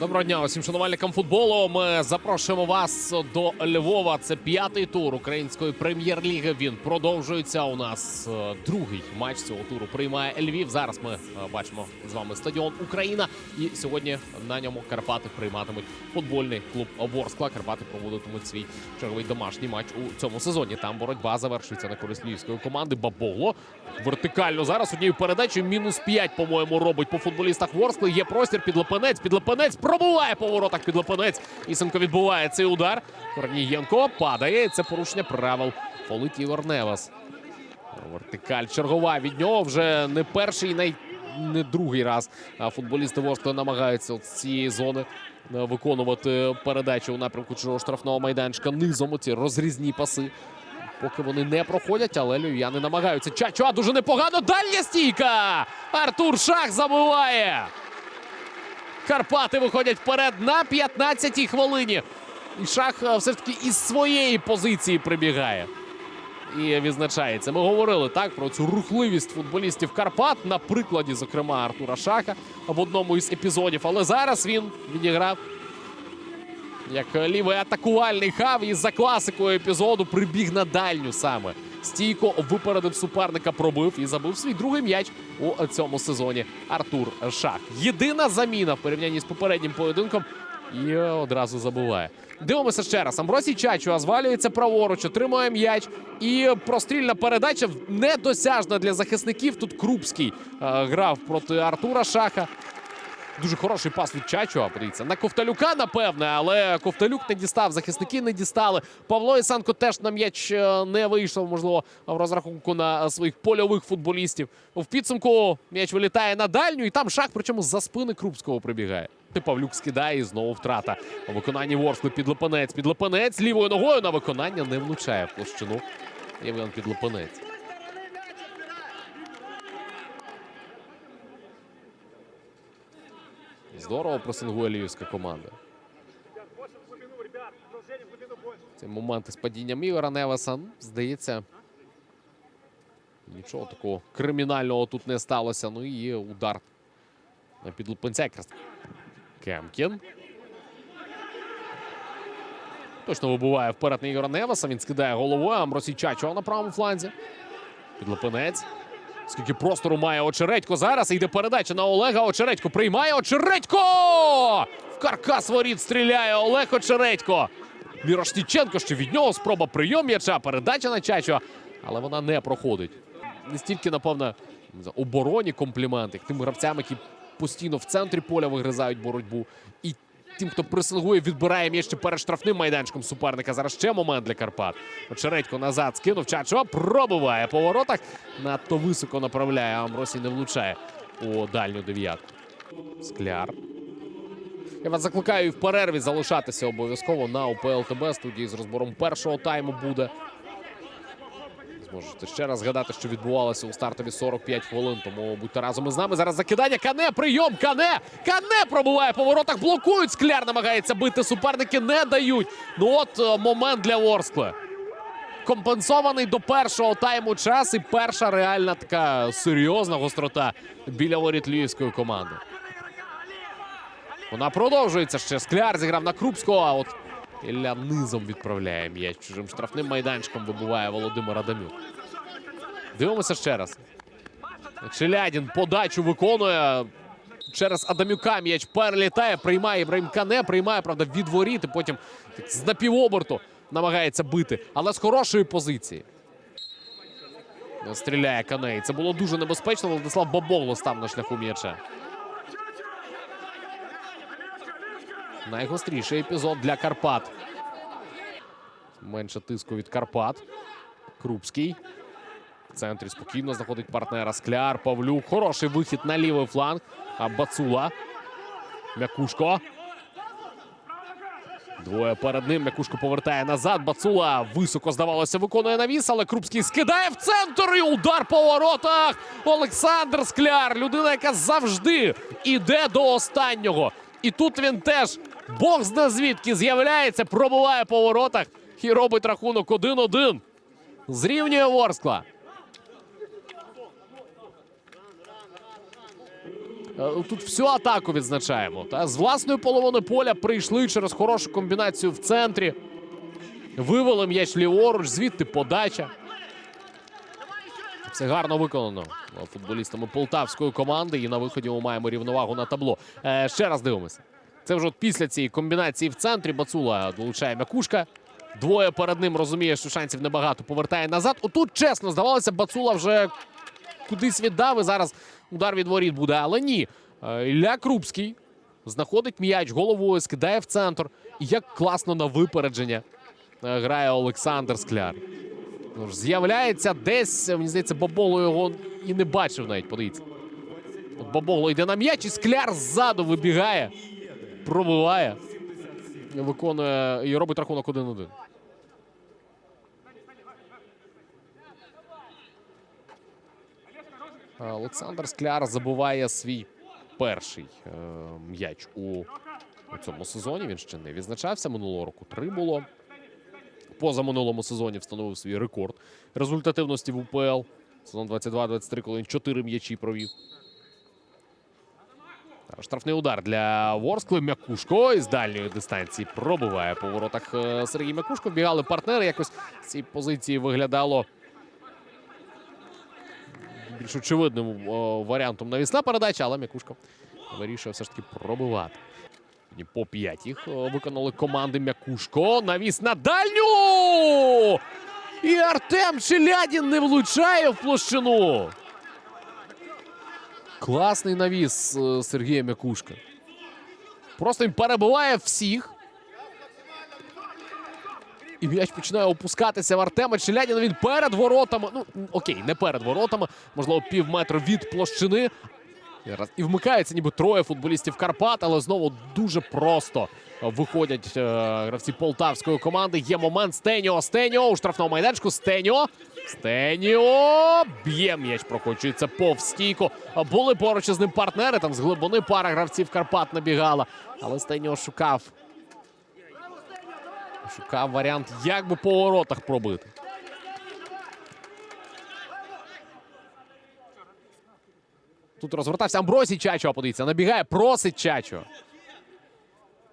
Доброго дня усім шанувальникам футболу. Ми запрошуємо вас до Львова. Це п'ятий тур української прем'єр-ліги. Він продовжується. У нас е, другий матч цього туру приймає Львів. Зараз ми е, бачимо з вами стадіон Україна. І сьогодні на ньому Карпати прийматимуть футбольний клуб Ворскла. Карпати проводитимуть свій черговий домашній матч у цьому сезоні. Там боротьба завершується на користь львівської команди. Бабогло вертикально зараз однією передачею. Мінус 5, по-моєму, робить по футболістах Ворскли. Є простір під Лепенець. Під Лепенець пробуває по воротах під Лепенець. Ісенко відбуває цей удар. Корнієнко падає. Це порушення правил. Фолить Ігор. Вертикаль чергова від нього вже не перший, най... не другий раз. Футболісти Ворскли намагаються з цієї зони е, виконувати передачу у напрямку чужого штрафного майданчика. Низом оці розрізні паси. Поки вони не проходять, але львів'яни намагаються. Чачуа дуже непогано. Дальня стійка! Артур Шах забиває. Карпати виходять вперед на 15-й хвилині. І Шах е, все ж таки із своєї позиції прибігає. І відзначається. Ми говорили так про цю рухливість футболістів Карпат на прикладі, зокрема, Артура Шаха в одному із епізодів. Але зараз він відіграв як лівий атакувальний хав і за класикою епізоду прибіг на дальню саме. Стійко випередив суперника, пробив і забив свій другий м'яч у цьому сезоні. Артур Шах. Єдина заміна в порівнянні з попереднім поєдинком. І одразу забуває. Дивимося ще раз. Амбросій Чачуа звалюється праворуч, отримує м'яч. І прострільна передача недосяжна для захисників. Тут Крупський е, грав проти Артура Шаха. Дуже хороший пас від Чачуа. Подивіться на Ковталюка, напевне, але Ковталюк не дістав. Захисники не дістали. Павло Ісанко теж на м'яч е, не вийшов, можливо, в розрахунку на своїх польових футболістів. В підсумку м'яч вилітає на дальню, і там шах, причому за спини Крупського прибігає. Павлюк скидає і знову втрата. У виконанні Ворскли підлепенець. Підлепенець лівою ногою на виконання не влучає в площину. Євген підлепенець. Здорово пресингує львівська команда. Цей момент із падінням Ігора Невеса, здається, нічого такого кримінального тут не сталося. Ну і удар на підлупенця якраз. Кемкін. Точно вибуває вперед на Ігора Невеса. Він скидає головою. Амросій Чачо на правому фланзі. Підлопинець. Скільки простору має Очередько зараз. Йде передача на Олега. Очередько приймає. Очередько! В каркас воріт стріляє Олег Очередько. Мірошніченко ще від нього спроба прийом м'яча. Передача на Чачо. Але вона не проходить. Не стільки, напевно, обороні комплімент, як тим гравцям, які постійно в центрі поля вигризають боротьбу. І тим, хто пресингує, відбирає м'яч перед штрафним майданчиком суперника. Зараз ще момент для Карпат. Очередько назад скинув. Чачо пробиває по воротах. Надто високо направляє. Амросій не влучає у дальню дев'ятку. Скляр. Я вас закликаю і в перерві залишатися обов'язково на УПЛ ТБ. Студії з розбором першого тайму буде. Зможете ще раз згадати, що відбувалося у стартові 45 хвилин. Тому будьте разом із нами. Зараз закидання. Кане, прийом, кане! Кане пробуває по воротах. Блокують. Скляр намагається бити. Суперники не дають. Ну от е, момент для Ворскли. Компенсований до першого тайму час. І перша реальна така серйозна гострота біля воріт львівської команди. Вона продовжується ще. Скляр зіграв на Крупського. А от Ілля низом відправляє м'яч чужим штрафним майданчиком вибиває Володимир Адамюк. Дивимося ще раз. Челядін подачу виконує. Через Адамюка м'яч перелітає, приймає Ібраїм Кане, приймає, правда, від воріт і потім з напівоборту намагається бити, але з хорошої позиції. Стріляє Кане. І це було дуже небезпечно. Владислав Бабогло став на шляху м'яча. Найгостріший епізод для Карпат. Менше тиску від Карпат. Крупський. В центрі спокійно знаходить партнера Скляр. Павлюк. Хороший вихід на лівий фланг. А Бацула. Мякушко. Двоє перед ним. Мякушко повертає назад. Бацула високо, здавалося, виконує навіс, але Крупський скидає в центр і удар по воротах. Олександр Скляр. Людина, яка завжди іде до останнього. І тут він теж Бог зна звідки з'являється, пробуває по воротах і робить рахунок 1-1. Зрівнює Ворскла. Е, Тут всю атаку відзначаємо. Та з власної половини поля прийшли через хорошу комбінацію в центрі. Вивели м'яч ліворуч, звідти подача. Все гарно виконано футболістами полтавської команди. І на виході ми маємо рівновагу на табло. Е, ще раз дивимося. Це вже от після цієї комбінації в центрі. Бацула долучає м'якушка. Двоє перед ним розуміє, що шансів небагато. Повертає назад. Отут, чесно, здавалося, Бацула вже кудись віддав. І зараз удар від воріт буде. Але ні. Е, Ілля Крупський знаходить м'яч головою, скидає в центр. І як класно на випередження е, грає Олександр Скляр. Ну ж, З'являється десь, мені здається, Баболо його і не бачив навіть, подивіться. От Баболо йде на м'яч, і скляр ззаду вибігає, пробиває. Виконує і робить рахунок 1-1. Олександр Скляр забуває свій перший е, м'яч у, цьому сезоні. Він ще не відзначався. Минулого року три було позаминулому сезоні встановив свій рекорд результативності в УПЛ. Сезон 22-23, коли він 4 м'ячі провів. Штрафний удар для Ворскли. Мякушко із дальньої дистанції пробиває по воротах е, Сергій Мякушко. Бігали партнери. Якось з цієї позиції виглядало більш очевидним о, варіантом навісна передача, але Мякушко вирішує все ж таки пробивати. По п'ять їх виконали команди Мякушко. Навіс на дальню! І Артем Челядін не влучає в площину. Класний навіс е, Сергія Мякушка. Просто він перебиває всіх. І м'яч починає опускатися в Артема Челядіна. Він перед воротами. Ну, окей, не перед воротами. Можливо, пів метра від площини. І вмикається ніби троє футболістів Карпат, але знову дуже просто виходять е, гравці полтавської команди. Є момент Стеніо. Стеніо у штрафному майданчику. Стеніо. Стеніо. Б'є м'яч, прокочується повз стійку. Були поруч із ним партнери. Там з глибини пара гравців Карпат набігала. Але Стеніо шукав. Шукав варіант, як би по воротах пробити. Тут розвертався Амбросій Чачо, подивіться, набігає, просить Чачо.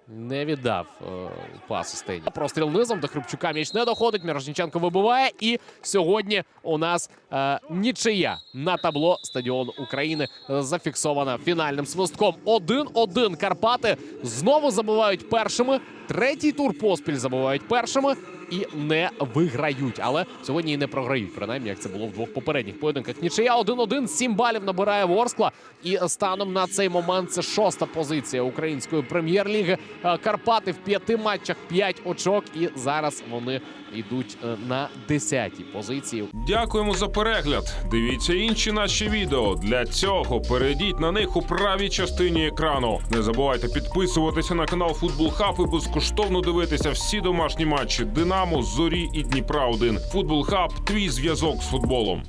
Не віддав е, пас Стені. Простріл низом до Хрипчука м'яч не доходить. Мірошніченко вибиває. І сьогодні у нас е, нічия на табло стадіону України зафіксована фінальним свистком. 1-1 Карпати знову забувають першими. Третій тур поспіль забувають першими і не виграють. Але сьогодні і не програють. Принаймні, як це було в двох попередніх поєдинках. Нічия 1-1, 7 балів набирає Ворскла. І станом на цей момент це шоста позиція української прем'єр-ліги. Е, Карпати в п'яти матчах 5 очок. І зараз вони йдуть е, на 10-й позиції. Дякуємо за перегляд. Дивіться інші наші відео. Для цього перейдіть на них у правій частині екрану. Не забувайте підписуватися на канал Футбол Хаб і безкоштовно дивитися всі домашні матчі Динамо, Зорі і Дніпра 1 Футбол Хаб твій зв'язок з футболом.